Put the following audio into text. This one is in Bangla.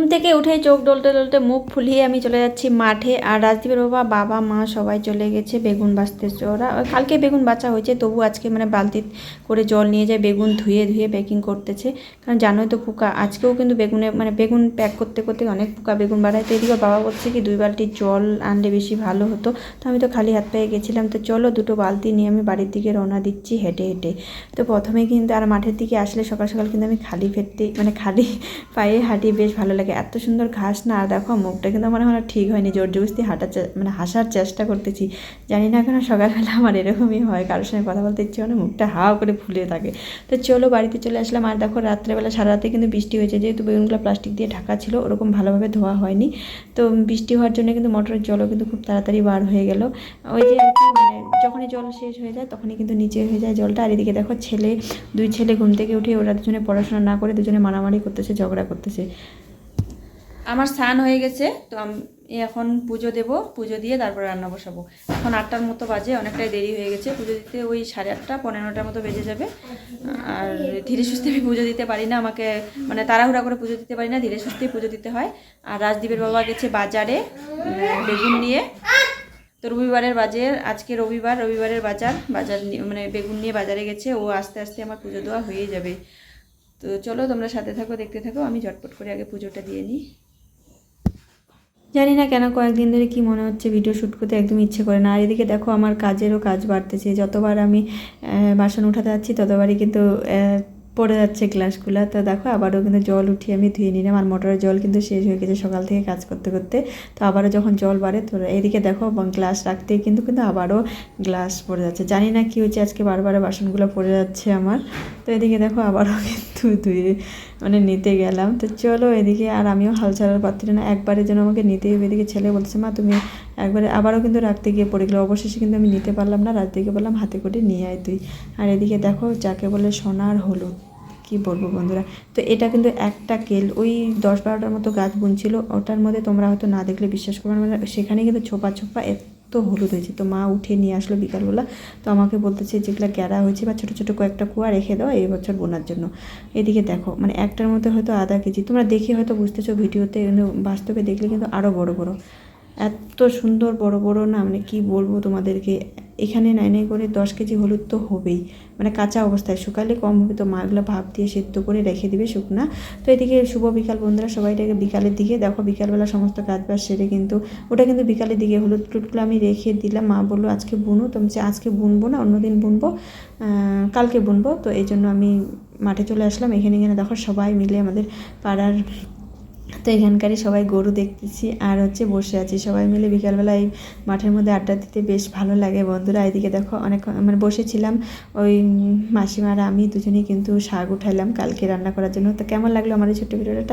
ঘুম থেকে উঠে চোখ ডলতে ডলতে মুখ ফুলিয়ে আমি চলে যাচ্ছি মাঠে আর রাজদীপের বাবা বাবা, মা সবাই চলে গেছে বেগুন বাঁচতেছে ওরা কালকে বেগুন বাঁচা হয়েছে, তবু আজকে মানে বালতি করে জল নিয়ে যায়, বেগুন ধুয়ে ধুয়ে প্যাকিং করতেছে। কারণ জানোই তো পোকা, আজকেও কিন্তু বেগুনে মানে বেগুন প্যাক করতে করতে অনেক পোকা বেগুন বাড়ায়। তো এদিকে বাবা বলছে কি, দুই বালতি জল আনলে বেশি ভালো হতো। তো আমি তো খালি হাত পেয়ে গেছিলাম। তো চলো দুটো বালতি নিয়ে আমি বাড়ির দিকে রওনা দিচ্ছি হেঁটে হেঁটে। তো প্রথমে কিন্তু আর মাঠের দিকে আসলে সকাল সকাল কিন্তু আমি খালি ফেটতে মানে খালি পায়ে হাঁটি বেশ ভালো লাগে। এত সুন্দর ঘাস না, আর দেখো মুখটা কিন্তু মনে হয় না ঠিক হয়নি, জোর জবস্তি হাঁটার মানে হাসার চেষ্টা করতেছি। জানি না কেন সকালবেলা আমার এরকমই হয়, কারোর সঙ্গে কথা বলতে ইচ্ছে মানে মুখটা হাওয়া করে ফুলে থাকে। তো চলো বাড়িতে চলে আসলাম, আর দেখো রাত্রেবেলা সারা রাতে কিন্তু বৃষ্টি হয়েছে, যেহেতু বেগুনগুলো প্লাস্টিক দিয়ে ঢাকা ছিল, ওরকম ভালোভাবে ধোয়া হয়নি। তো বৃষ্টি হওয়ার জন্য কিন্তু মোটরের জলও কিন্তু খুব তাড়াতাড়ি বার হয়ে গেল। ওই যে আর কি মানে যখনই জল শেষ হয়ে যায়, তখনই কিন্তু নিচে হয়ে যায় জলটা। আর এদিকে দেখো ছেলে, দুই ছেলে ঘুম থেকে উঠে ওরা দুজনে পড়াশোনা না করে দুজনে মারামারি করতেছে, ঝগড়া করতেছে। আমার স্নান হয়ে গেছে, তো আমি, এখন পুজো দেব, পুজো দিয়ে তারপরে রান্না বসাবো। এখন আটটার মতো বাজে, অনেকটাই দেরি হয়ে গেছে। পুজো দিতে ওই সাড়ে আটটা, পনেরোটার মতো বেজে যাবে। আর ধীরে সুস্থে আমি পুজো দিতে পারি না, আমাকে মানে তাড়াহুড়া করে পুজো দিতে পারি না, ধীরে সুস্থেই পুজো দিতে হয়। আর রাজদীপের বাবা গেছে বাজারে বেগুন নিয়ে। তো রবিবারের বাজার, আজকে রবিবার, রবিবারের বাজার বাজার মানে বেগুন নিয়ে বাজারে গেছে, ও আস্তে আস্তে আমার পুজো দেওয়া হয়ে যাবে। তো চলো তোমরা সাথে থাকো, দেখতে থাকো, আমি ঝটপট করে আগে পুজোটা দিয়ে নিই। জানি না কেন কয়েকদিন ধরে কি মনে হচ্ছে ভিডিও শ্যুট করতে, একদম ইচ্ছে করে না। আর এদিকে দেখো আমার কাজেরও কাজ বাড়তেছে। যতবার আমি বাসন উঠাতে যাচ্ছি, ততবারই কিন্তু পড়ে যাচ্ছে গ্লাসগুলো তো দেখো, আবারও কিন্তু জল উঠিয়ে আমি ধুয়ে নিলাম। আর মোটরের জল কিন্তু শেষ হয়ে গেছে সকাল থেকে কাজ করতে করতে। তো আবারও যখন জল বাড়ে, তো এদিকে দেখো গ্লাস রাখতে কিন্তু কিন্তু আবারও গ্লাস পড়ে যাচ্ছে। জানি না কি হচ্ছে, আজকে বারবার বাসনগুলো পড়ে যাচ্ছে আমার। তো এদিকে দেখো, আবারও কিন্তু ধুয়ে মানে নিতে গেলাম। তো চলো এদিকে আর আমিও হাল ছাড়ার পাত্রী না একবারে যেন আমাকে নিতে হবে। এদিকে ছেলে বলছে, মা, তুমি একবারে আবারও কিন্তু রাখতে গিয়ে পড়ে গেলো। অবশেষে কিন্তু আমি নিতে পারলাম না রাত দিকে বললাম, হাতে করে নিয়ে আয় তুই। আর এদিকে দেখো, যাকে বলে সোনার হলুদ, কি বলব বন্ধুরা? তো এটা কিন্তু একটা কেল, ওই দশ বারোটার মতো গাছ বুনছিল, ওটার মধ্যে তোমরা হয়তো না দেখলে বিশ্বাস করবে না। মানে সেখানে কিন্তু ছোপা ছোপা এত হলুদ হয়েছে। তো মা উঠে নিয়ে আসলো বিকালবেলা। তো আমাকে বলতেছে যেগুলো গ্যারা হয়েছে বা ছোটো ছোটো কয়েকটা কুয়া রেখে দাও এই বছর বোনার জন্য। এদিকে দেখো মানে একটার মধ্যে হয়তো আধা কেজি। তোমরা দেখে হয়তো বুঝতেছো ভিডিওতে বাস্তবে দেখলে কিন্তু আরও বড় বড়। এত সুন্দর বড় বড় না মানে কি বলব তোমাদেরকে? এখানে নাই নাই করে দশ কেজি হলুদ তো হবেই। মানে কাঁচা অবস্থায় শুকালে কম হবে তো মাগুলো ভাপ দিয়ে সেদ্ধ করে রেখে দিবে শুকনা। তো এদিকে শুভ বিকাল বন্ধুরা সবাইটাকে বিকালের দিকে দেখো, বিকালবেলা সমস্ত কাজ বাজ সেরে কিন্তু, ওটা কিন্তু বিকালের দিকে হলুদ টুটগুলো আমি রেখে দিলাম। মা বলল, আজকে বুনো। তো আমি আজকে বুনবো না, অন্যদিন বুনবো। কালকে বুনবো। তো এই জন্য আমি মাঠে চলে আসলাম। এখানে এখানে দেখো সবাই মিলে আমাদের পাড়ার তো এখানকারই সবাই গরু দেখতেছি আর হচ্ছে বসে আছি। সবাই মিলে বিকালবেলা এই মাঠের মধ্যে আড্ডা দিতে বেশ ভালো লাগে। বন্ধুরা, এদিকে দেখো অনেক মানে বসেছিলাম। ওই মাসিমারা, আমি দুজনেই কিন্তু শাক উঠাইলাম কালকে রান্না করার জন্য। তো কেমন লাগল আমার এই ছোট্ট ভিডিওটা?